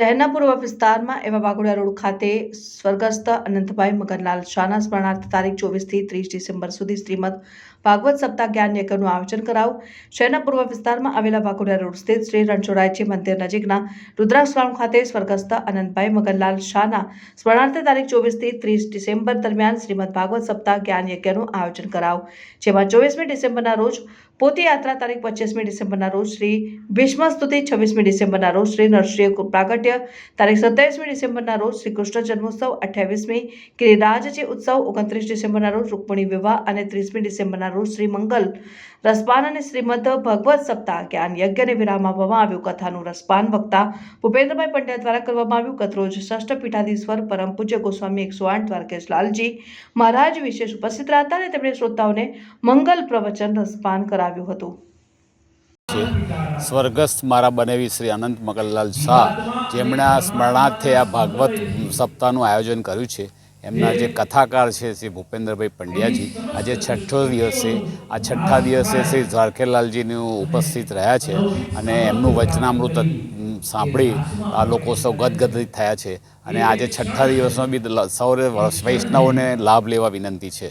શહેરના પૂર્વ વિસ્તારમાં એવા વાઘોડિયા રોડ ખાતે સ્વર્ગસ્થ અનંતભાઈ મગનલાલ શાહના સ્મરણાર્થ તારીખ ચોવીસથી ત્રીસ ડિસેમ્બર સુધી શ્રીમદ ભાગવત સપ્તાહ જ્ઞાન યજ્ઞનું આયોજન કરાવું. શહેરના પૂર્વ વિસ્તારમાં આવેલા વાઘોડિયા રોડ સ્થિત શ્રી રણછોડાયજી મંદિર નજીકના રુદ્રાક્ષ ખાતે સ્વર્ગસ્થ અનંતભાઈ મગનલાલ શાહના સ્મરણાર્થે તારીખ ચોવીસથી ત્રીસ ડિસેમ્બર દરમિયાન શ્રીમદ ભાગવત સપ્તાહ જ્ઞાન યજ્ઞનું આયોજન કરાવું. જેમાં ચોવીસમી ડિસેમ્બરના રોજ પોતી યાત્રા તારીખ પચીસમી ડિસેમ્બરના રોજ શ્રી ભીષ્મ સ્તુતિ, છવ્વીસમી ડિસેમ્બરના રોજ શ્રી નરસિંહ પ્રાગટ્ય તારીખ સત્યાવીસમી ડિસેમ્બરના રોજ શ્રી કૃષ્ણ જન્મોત્સવ અઠ્યાવીસમી ગિરિરાજજી ઉત્સવ ઓગણત્રીસ ડિસેમ્બરના રોજ રૂકમણી વિવાહ અને ત્રીસમી ડિસેમ્બરના રોજ શ્રી મંગલ રસપાન અને શ્રીમદ ભગવત સપ્તાહ જ્ઞાન યજ્ઞને વિરામ આપવામાં આવ્યું કથાનું રસપાન વક્તા ભૂપેન્દ્રભાઈ પંડ્યા દ્વારા કરવામાં આવ્યું કથરોજ ષષ્ઠ પીઠાધીશ્વર પરમ પૂજ્ય ગોસ્વામી એકસો આઠ દ્વારકેશ લાલજી મહારાજ વિશેષ ઉપસ્થિત રહ્યા હતા અને તેમણે શ્રોતાઓને મંગલ પ્રવચન રસપાન કરાવ્યું હતું સ્વર્ગસ્થ મારા બનેવી શ્રી અનંત મગનલાલ શાહ, જેમણે આ સ્મરણાર્થે આ ભાગવત સપ્તાહનું આયોજન કર્યું છે. એમના જે કથાકાર છે શ્રી ભૂપેન્દ્રભાઈ પંડ્યાજી, આજે છઠ્ઠો દિવસે, આ છઠ્ઠા દિવસે શ્રી ઝારખેલાલજીનું ઉપસ્થિત રહ્યા છે અને એમનું વચનામૃત સાંભળી આ લોકો સૌ ગદગદિત થયા છે. અને આજે છઠ્ઠા દિવસનો બી સૌરે વૈષ્ણવોને લાભ લેવા વિનંતી છે.